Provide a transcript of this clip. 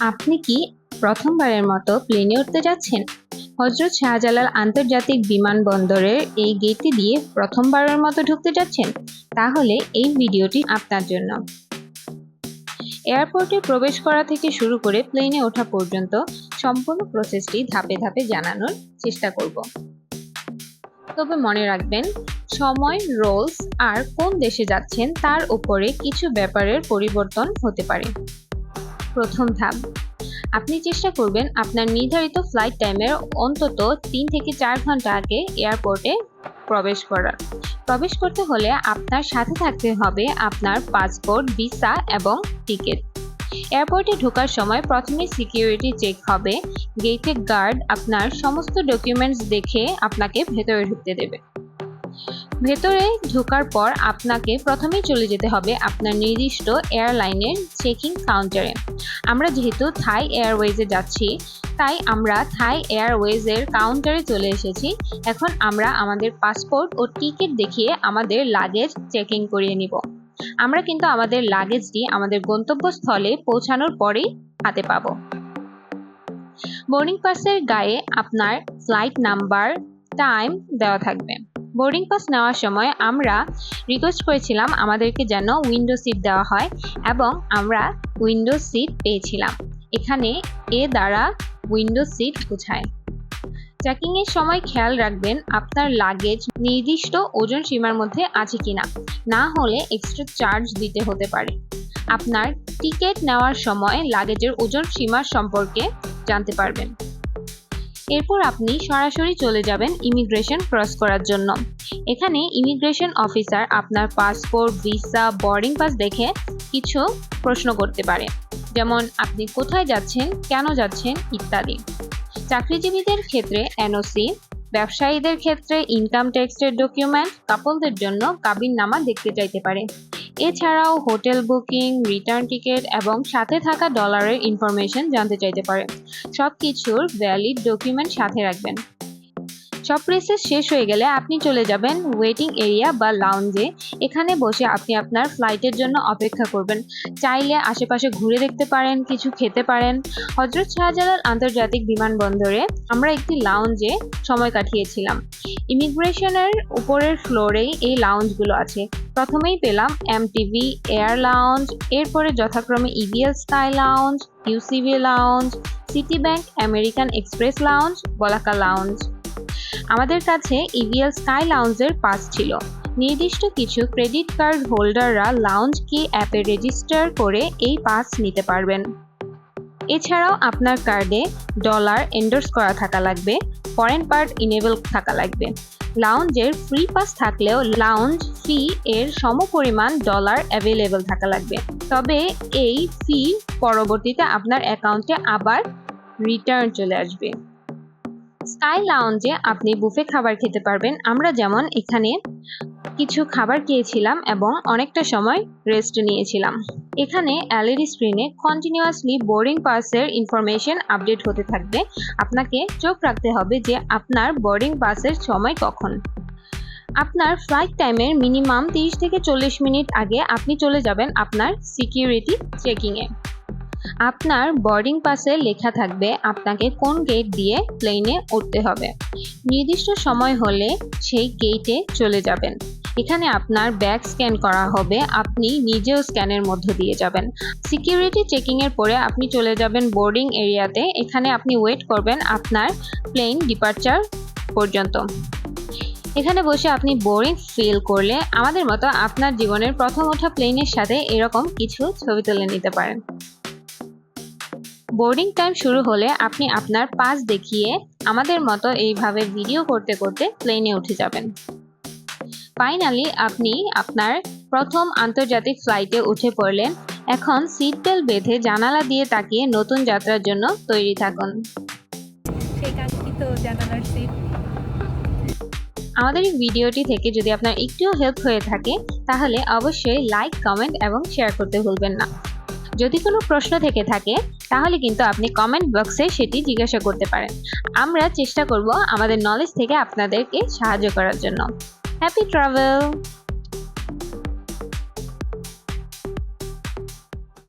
আপনি কি প্রথমবারের মতো প্লেনে উঠতে যাচ্ছেন? হজরত শাহজালাল আন্তর্জাতিক বিমানবন্দরের এই গেটটি দিয়ে প্রথমবারের মতো ঢুকতে যাচ্ছেন? তাহলে এই ভিডিওটি আপনার জন্য। এয়ারপোর্টে প্রবেশ করা থেকে শুরু করে প্লেনে ওঠা পর্যন্ত সম্পূর্ণ প্রসেসটি ধাপে ধাপে জানানোর চেষ্টা করব। তবে মনে রাখবেন, সময় রোলস আর কোন দেশে যাচ্ছেন তার উপরে কিছু ব্যাপারের পরিবর্তন হতে পারে। প্রথম ধাপ। আপনি চেষ্টা করবেন আপনার নির্ধারিত ফ্লাইট টাইমের অন্তত তিন থেকে চার ঘণ্টা আগে এয়ারপোর্টে প্রবেশ করার। প্রবেশ করতে হলে আপনার সাথে থাকতে হবে আপনার পাসপোর্ট ভিসা এবং টিকিট এয়ারপোর্টে ঢোকার সময় প্রথমে সিকিউরিটি চেক হবে। গেটে গার্ড আপনার সমস্ত ডকুমেন্টস দেখে আপনাকে ভেতরে ঢুকতে দেবে। ভেতরে ঢোকার পর আপনাকে প্রথমেই চলে যেতে হবে আপনার নির্দিষ্ট এয়ারলাইনের চেকিং কাউন্টারে। আমরা যেহেতু থাই এয়ারওয়েজে যাচ্ছি, তাই আমরা থাই এয়ারওয়েজের কাউন্টারে চলে এসেছি। এখন আমরা আমাদের পাসপোর্ট ও টিকিট দেখিয়ে আমাদের লাগেজ চেকিং করিয়ে নিব। আমরা কিন্তু আমাদের লাগেজটি আমাদের গন্তব্যস্থলে পৌঁছানোর পরেই হাতে পাবো। বোর্ডিং পাসের গায়ে আপনার ফ্লাইট নাম্বার, টাইম দেওয়া থাকবে। বোর্ডিং পাস নেওয়ার সময় আমরা রিকোয়েস্ট করেছিলাম আমাদেরকে যেন উইন্ডো সিট দেওয়া হয় এবং আমরা উইন্ডো সিট পেয়েছিলাম। এখানে এ দ্বারা উইন্ডো সিট বোঝায় চেকিংয়ের সময় খেয়াল রাখবেন আপনার লাগেজ নির্দিষ্ট ওজন সীমার মধ্যে আছে কিনা। না হলে এক্সট্রা চার্জ দিতে হতে পারে। আপনার টিকিট নেওয়ার সময় লাগেজের ওজন সীমার সম্পর্কে জানতে পারবেন। এরপর আপনি সরাসরি চলে যাবেন ইমিগ্রেশন ক্রস করার জন্য। এখানে ইমিগ্রেশন অফিসার আপনার পাসপোর্ট ভিসা বোর্ডিং পাস দেখে কিছু প্রশ্ন করতে পারে। যেমন, আপনি কোথায় যাচ্ছেন, কেন যাচ্ছেন ইত্যাদি। চাকরিজীবীদের ক্ষেত্রে এনওসি ব্যবসায়ীদের ক্ষেত্রে ইনকাম ট্যাক্সের ডকুমেন্ট কাপলদের জন্য কাবিন নামা দেখতে চাইতে পারে। এছাড়াও হোটেল বুকিং, রিটার্ন টিকিট এবং সাথে থাকা ডলারের ইনফরমেশন জানতে চাইতে পারে সব কিছুর ভ্যালিড ডকুমেন্ট সাথে রাখবেন। সব প্রসেস শেষ হয়ে গেলে আপনি চলে যাবেন ওয়েটিং এরিয়া বা লাউঞ্জে এখানে বসে আপনি আপনার ফ্লাইটের জন্য অপেক্ষা করবেন। চাইলে আশেপাশে ঘুরে দেখতে পারেন, কিছু খেতে পারেন। হজরত শাহজালাল আন্তর্জাতিক বিমানবন্দরে আমরা একটি লাউঞ্জে সময় কাটিয়েছিলাম। ইমিগ্রেশনের উপরের ফ্লোরেই এই লাউঞ্জগুলো আছে। প্রথমেই পেলাম এমটিভি এয়ার লাউঞ্জ এরপরে যথাক্রমে EBL sky lounge UCB lounge city bank American express lounge Balaka lounge আমাদের কাছে ইভিএল স্কাই লাউঞ্জের পাস ছিল। নির্দিষ্ট কিছু ক্রেডিট কার্ড হোল্ডাররা লাউঞ্জ কি অ্যাপে রেজিস্টার করে এই পাস নিতে পারবেন। এছাড়াও আপনার কার্ডে ডলার এন্ডোর্স করা থাকা লাগবে ফরেন পার্ট ইনেবল থাকা লাগবে। লাউঞ্জের ফ্রি পাস থাকলেও লাউঞ্জ ফি এর সমপরিমাণ ডলার অ্যাভেলেবল থাকা লাগবে। তবে এই ফি পরবর্তীতে আপনার অ্যাকাউন্টে আবার রিটার্ন চলে আসবে। স্কাই লাউঞ্জে আপনি বুফে খাবার খেতে পারবেন। আমরা যেমন এখানে কিছু খাবার খেয়েছিলাম এবং অনেকটা সময় রেস্ট নিয়েছিলাম। এখানে এলইডি স্ক্রিনে কন্টিনিউয়াসলি বোর্ডিং পাসের ইনফরমেশন আপডেট হতে থাকবে। আপনাকে চোখ রাখতে হবে যে আপনার বোর্ডিং পাসের সময় কখন। আপনার ফ্লাইট টাইমের মিনিমাম তিরিশ থেকে চল্লিশ মিনিট আগে আপনি চলে যাবেন আপনার সিকিউরিটি চেকিংয়ে আপনার বোর্ডিং পাসে লেখা থাকবে আপনাকে কোন গেট দিয়ে প্লেনে উঠতে হবে। নির্দিষ্ট সময় হলে সেই গেটে চলে যাবেন। এখানে আপনার ব্যাগ স্ক্যান করা হবে, আপনি নিজেও স্ক্যানের মধ্য দিয়ে যাবেন। সিকিউরিটি চেকিংয়ের পরে আপনি চলে যাবেন বোর্ডিং এরিয়াতে, এখানে আপনি ওয়েট করবেন আপনার প্লেন ডিপার্চার পর্যন্ত। এখানে বসে আপনি বোরিং ফিল করলে আমাদের মতো আপনার জীবনের প্রথম ওঠা প্লেনের সাথে এরকম কিছু ছবি তুলে নিতে পারেন। বোর্ডিং টাইম শুরু হলে আপনি আপনার পাস দেখিয়ে আমাদের মতো এইভাবে ভিডিও করতে করতে প্লেনে উঠে যাবেন। ফাইনালি আপনি আপনার প্রথম আন্তর্জাতিক ফ্লাইটে উঠে পড়লেন। এখন সিট বেল্ট বেঁধে জানালা দিয়ে তাকিয়ে নতুন যাত্রার জন্য তৈরি থাকুন। জানালার সিট আমাদের এই ভিডিওটি থেকে যদি আপনার একটুও হেল্প হয়ে থাকে তাহলে অবশ্যই লাইক কমেন্ট এবং শেয়ার করতে ভুলবেন না। যদি কোনো প্রশ্ন থেকে থাকে তাহলে কিন্তু আপনি কমেন্ট বক্সে সেটি জিজ্ঞাসা করতে পারেন। আমরা চেষ্টা করব আমাদের নলেজ থেকে আপনাদেরকে সাহায্য করার জন্য। Happy travel!